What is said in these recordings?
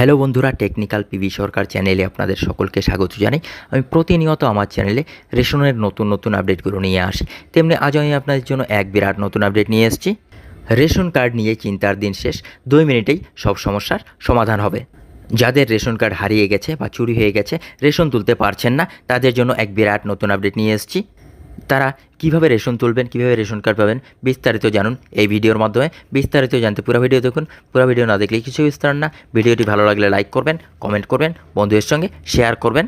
Hello বন্ধুরা, technical PV সরকার চ্যানেলে আপনাদের সকলকে স্বাগত জানাই। আমি প্রতিনিয়ত আমার চ্যানেলে রেশনের নতুন নতুন আপডেটগুলো নিয়ে আসি। তেমনি আজ আমি আপনাদের জন্য এক বিরাট নতুন আপডেট নিয়ে এসেছি। রেশন কার্ড নিয়ে চিন্তার দিন শেষ, দুই মিনিটেই সব সমস্যার সমাধান হবে। যাদের রেশন কার্ড হারিয়ে গেছে বা চুরি হয়ে গেছে, রেশন তুলতে পারছেন না, তাদের জন্য এক বিরাট নতুন আপডেট নিয়ে এসেছি। তারা কীভাবে রেশন তুলবেন, কীভাবে রেশন কার্ড পাবেন, বিস্তারিত জানুন এই ভিডিওর মাধ্যমে। বিস্তারিত জানতে পুরো ভিডিও দেখুন। পুরো ভিডিও না দেখলে কিছু বিস্তার না। ভিডিওটি ভালো লাগলে লাইক করবেন, কমেন্ট করবেন, বন্ধুদের সঙ্গে শেয়ার করবেন।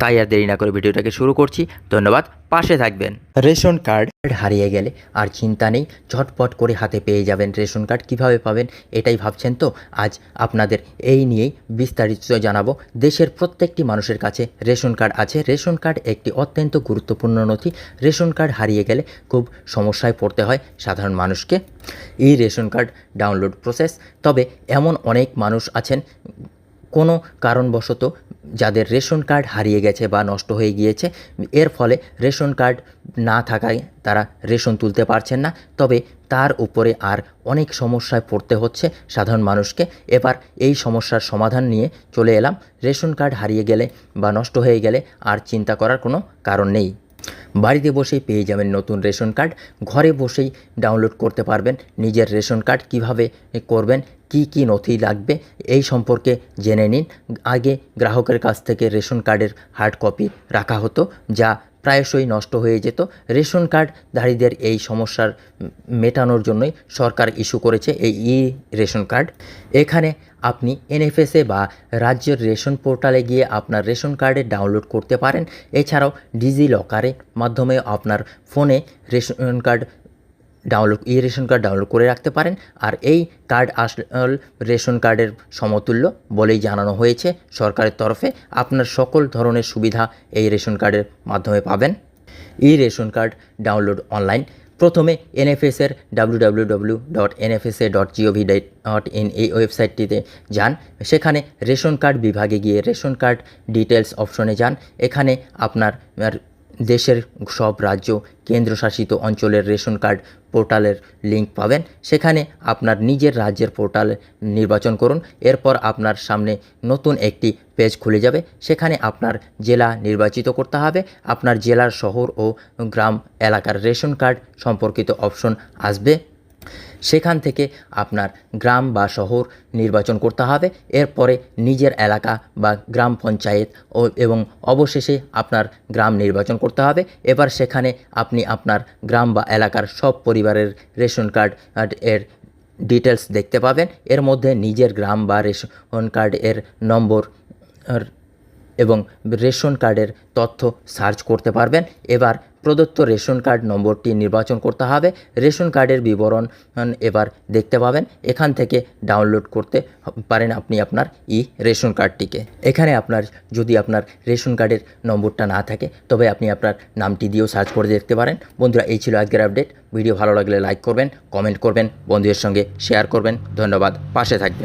তাই আর দেরি না করে ভিডিওটাকে শুরু করছি। ধন্যবাদ, পাশে থাকবেন। রেশন কার্ড হারিয়ে গেলে আর চিন্তা নেই, ঝটপট করে হাতে পেয়ে যাবেন রেশন কার্ড, কীভাবে পাবেন এটাই ভাবছেন তো? আজ আপনাদের এই নিয়েই বিস্তারিত জানাব। দেশের প্রত্যেকটি মানুষের কাছে রেশন কার্ড আছে। রেশন কার্ড একটি অত্যন্ত গুরুত্বপূর্ণ নথি। রেশন কার্ড হারিয়ে গেলে খুব সমস্যায় পড়তে হয় সাধারণ মানুষকে। এই রেশন কার্ড ডাউনলোড প্রসেস, তবে এমন অনেক মানুষ আছেন কোনো কারণবশত যাদের রেশন কার্ড হারিয়ে গেছে বা নষ্ট হয়ে গিয়েছে, এর ফলে রেশন কার্ড না থাকায় তারা রেশন তুলতে পারছেন না। তবে তার উপরে আর অনেক সমস্যায় পড়তে হচ্ছে সাধারণ মানুষকে। এবার এই সমস্যার সমাধান নিয়ে চলে এলাম। রেশন কার্ড হারিয়ে গেলে বা নষ্ট হয়ে গেলে আর চিন্তা করার কোনো কারণ নেই। বাড়িতে বসেই পেয়ে যাবেন নতুন রেশন কার্ড। ঘরে বসেই ডাউনলোড করতে পারবেন নিজের রেশন কার্ড, কীভাবে করবেন, কি কি নথি লাগবে, এই সম্পর্কে জেনে নিন। আগে গ্রাহকের কাছ থেকে রেশন কার্ডের হার্ড কপি রাখা হতো, যা প্রায়শই নষ্ট হয়ে যেত। রেশন কার্ড কার্ডধারীদের এই সমস্যার মেটানোর জন্যই সরকার ইস্যু করেছে এই ই রেশন কার্ড। এখানে আপনি এনএফএসএ বা রাজ্যের রেশন পোর্টালে গিয়ে আপনার রেশন কার্ডে ডাউনলোড করতে পারেন। এছাড়াও ডিজি লকারে মাধ্যমে আপনার ফোনে ration card download e ration card download করে রাখতে পারেন। আর এই কার্ড আসল রেশন কার্ডের সমতুল্য বলেই জানানো হয়েছে সরকারের তরফে। আপনার সকল ধরনের সুবিধা এই রেশন কার্ডের মাধ্যমে পাবেন। E ration card download online প্রথমে এনএফএসের W dot dot dot in এই ওয়েবসাইটটিতে যান। সেখানে রেশন কার্ড বিভাগে গিয়ে রেশন কার্ড ডিটেলস অপশনে যান। এখানে আপনার দেশের সব রাজ্য কেন্দ্রশাসিত অঞ্চলের রেশন কার্ড পোর্টালের লিঙ্ক পাবেন। সেখানে আপনার নিজের রাজ্যের পোর্টাল নির্বাচন করুন। এরপর আপনার সামনে নতুন একটি পেজ খুলে যাবে। সেখানে আপনার জেলা নির্বাচিত করতে হবে। আপনার জেলার শহর ও গ্রাম এলাকার রেশন কার্ড সম্পর্কিত অপশন আসবে। সেখান থেকে আপনার গ্রাম বা শহর নির্বাচন করতে হবে। এরপরে নিজের এলাকা বা গ্রাম পঞ্চায়েত ও এবং অবশেষে আপনার গ্রাম নির্বাচন করতে হবে। এবার সেখানে আপনি আপনার গ্রাম বা এলাকার সব পরিবারের রেশন কার্ড এর ডিটেলস দেখতে পাবেন। এর মধ্যে নিজের গ্রাম বা রেশন কার্ড এর নম্বর এবং রেশন কার্ডের তথ্য সার্চ করতে পারবেন। এবার প্রদত্ত রেশন কার্ড নম্বরটি নির্বাচন করতে হবে। রেশন কার্ডের বিবরণ এবার দেখতে পাবেন। এখান থেকে ডাউনলোড করতে পারেন আপনি আপনার ই রেশন কার্ডটিকে। এখানে আপনার, যদি আপনার রেশন কার্ডের নম্বরটা না থাকে, তবে আপনি আপনার নামটি দিয়েও সার্চ করে দেখতে পারেন। বন্ধুরা, এই ছিল আজকের আপডেট। ভিডিও ভালো লাগলে লাইক করবেন, কমেন্ট করবেন, বন্ধুদের সঙ্গে শেয়ার করবেন। ধন্যবাদ। পাশে থাকবেন।